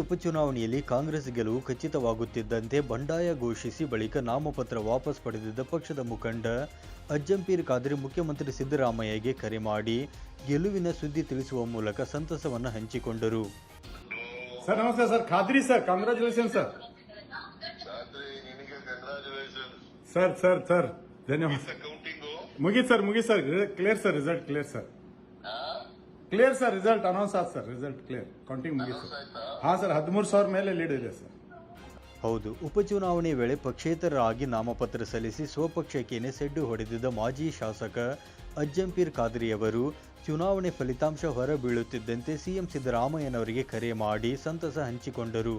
ಉಪಚುನಾವಣೆಯಲ್ಲಿ ಕಾಂಗ್ರೆಸ್ ಗೆಲುವು ಖಚಿತವಾಗುತ್ತಿದ್ದಂತೆ ಬಂಡಾಯ ಘೋಷಿಸಿ ಬಳಿಕ ನಾಮಪತ್ರ ವಾಪಸ್ ಪಡೆದಿದ್ದ ಪಕ್ಷದ ಮುಖಂಡ ಅಜ್ಜಂಪೀರ್ ಖಾದ್ರಿ ಮುಖ್ಯಮಂತ್ರಿ ಸಿದ್ದರಾಮಯ್ಯಗೆ ಕರೆ ಮಾಡಿ ಗೆಲುವಿನ ಸುದ್ದಿ ತಿಳಿಸುವ ಮೂಲಕ ಸಂತಸವನ್ನು ಹಂಚಿಕೊಂಡರು. ಸರ್ ನಮಸ್ತೆ sir. Khadri sir congratulation sir. Sir sir sir. ಧನ್ಯವಾದ. ಮುಗಿತ್ sir ಮುಗಿತ್ sir. Clear sir result clear sir. Clear sir result announce ಆಯ್ತು ಸರ್ ರಿಸಲ್ಟ್ ಕ್ಲಿಯರ್ ಕೌಂಟಿಂಗ್ ಮುಗೀತ್. ಹಾ ಸರ್ ಹದಿಮೂರು ಸಾವಿರ ಮೇಲೆ ಲೀಡ್ ಇದೆ ಸರ್ ಹೌದು. ಉಪಚುನಾವಣೆ ವೇಳೆ ಪಕ್ಷೇತರರಾಗಿ ನಾಮಪತ್ರ ಸಲ್ಲಿಸಿ ಸ್ವಪಕ್ಷಕ್ಕೇನೆ ಸೆಡ್ಡು ಹೊಡೆದಿದ್ದ ಮಾಜಿ ಶಾಸಕ ಅಜ್ಜಂಪೀರ್ ಖಾದ್ರಿಯವರು ಚುನಾವಣೆ ಫಲಿತಾಂಶ ಹೊರಬೀಳುತ್ತಿದ್ದಂತೆ ಸಿಎಂ ಸಿದ್ದರಾಮಯ್ಯನವರಿಗೆ ಕರೆ ಮಾಡಿ ಸಂತಸ ಹಂಚಿಕೊಂಡರು.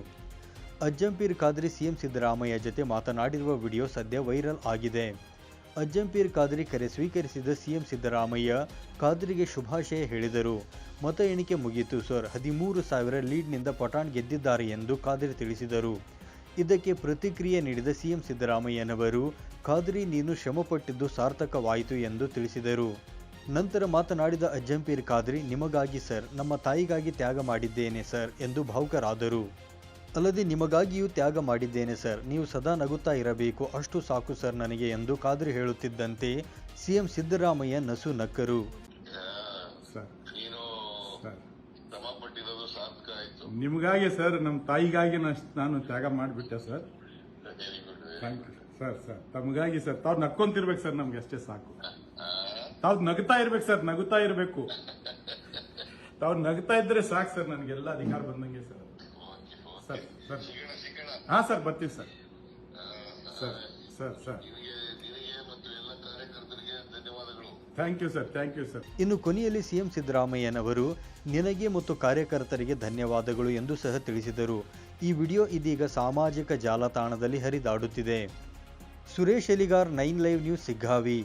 ಅಜ್ಜಂಪೀರ್ ಖಾದ್ರಿ ಸಿಎಂ ಸಿದ್ದರಾಮಯ್ಯ ಜೊತೆ ಮಾತನಾಡಿರುವ ವಿಡಿಯೋ ಸದ್ಯ ವೈರಲ್ ಆಗಿದೆ. ಅಜ್ಜಂಪೀರ್ ಖಾದ್ರಿ ಕರೆ ಸ್ವೀಕರಿಸಿದ ಸಿಎಂ ಸಿದ್ದರಾಮಯ್ಯ ಖಾದ್ರಿಗೆ ಶುಭಾಶಯ ಹೇಳಿದರು. ಮತ ಎಣಿಕೆ ಮುಗಿಯಿತು ಸರ್. ಹದಿಮೂರು ಸಾವಿರ ಲೀಡ್ನಿಂದ ಪಠಾಣ್ ಗೆದ್ದಿದ್ದಾರೆ ಎಂದು ಖಾದ್ರಿ ತಿಳಿಸಿದರು. ಇದಕ್ಕೆ ಪ್ರತಿಕ್ರಿಯೆ ನೀಡಿದ ಸಿಎಂ ಸಿದ್ದರಾಮಯ್ಯನವರು, ಖಾದ್ರಿ ನೀನು ಶ್ರಮಪಟ್ಟಿದ್ದು ಸಾರ್ಥಕವಾಯಿತು ಎಂದು ತಿಳಿಸಿದರು. ನಂತರ ಮಾತನಾಡಿದ ಅಜ್ಜಂಪೀರ್ ಖಾದ್ರಿ, ನಿಮಗಾಗಿ ಸರ್. ನಮ್ಮ ತಾಯಿಗಾಗಿ ತ್ಯಾಗ ಮಾಡಿದ್ದೇನೆ ಸರ್ ಎಂದು ಭಾವುಕರಾದರು. ಅಲ್ಲದೆ ನಿಮಗಾಗಿಯೂ ತ್ಯಾಗ ಮಾಡಿದ್ದೇನೆ ಸರ್. ನೀವು ಸದಾ ನಗುತ್ತಾ ಇರಬೇಕು. ಅಷ್ಟು ಸಾಕು ಸರ್ ನನಗೆ ಎಂದು ಕಾದ್ರಿ ಹೇಳುತ್ತಿದ್ದಂತೆ ಸಿಎಂ ಸಿದ್ದರಾಮಯ್ಯ ನಸು ನಕ್ಕರು. ನಿಮಗಾಗಿ ಸರ್ ನಮ್ಮ ತಾಯಿಗಾಗಿ ನಾನು ತ್ಯಾಗ ಮಾಡಿಬಿಟ್ಟೆ sir. Thank you sir. Sir ತಮಗಾಗಿ ಸರ್. ತಾವು ನಕ್ಕೊಂತಿರ್ಬೇಕು ಸರ್ ನಮ್ಗೆ ಅಷ್ಟೇ ಸಾಕು. ತಾವು ನಗುತ್ತಾ ಇರ್ಬೇಕು ಸರ್ ನಗುತ್ತಾ ಇರಬೇಕು. ತಾವು ನಗ್ತಾ ಇದ್ರೆ ಸಾಕು ಸರ್ ನನಗೆಲ್ಲ ಅಧಿಕಾರ ಬಂದಂಗೆ ಸರ್. Sir sir. ಹಾ ಸರ್ ಬರ್ತೀವಿ ಸರ್ ಸರ್ ಸರ್ ಸರ್. ನಿನಗೆ ನಿನಗೆ ಮತ್ತು ಎಲ್ಲ ಕಾರ್ಯಕರ್ತರಿಗೆ ಧನ್ಯವಾದಗಳು. Thank you sir thank you sir. ಇನ್ನು ಕೊನೆಯಲ್ಲಿ ಸಿಎಂ ಸಿದ್ದರಾಮಯ್ಯನವರು ನಿನಗೆ ಮತ್ತು ಕಾರ್ಯಕರ್ತರಿಗೆ ಧನ್ಯವಾದಗಳು ಎಂದು ಸಹ ತಿಳಿಸಿದರು. ಈ ವಿಡಿಯೋ ಇದೀಗ ಸಾಮಾಜಿಕ ಜಾಲತಾಣದಲ್ಲಿ ಹರಿದಾಡುತ್ತಿದೆ. Suresh Eligar nine live news Siggavi.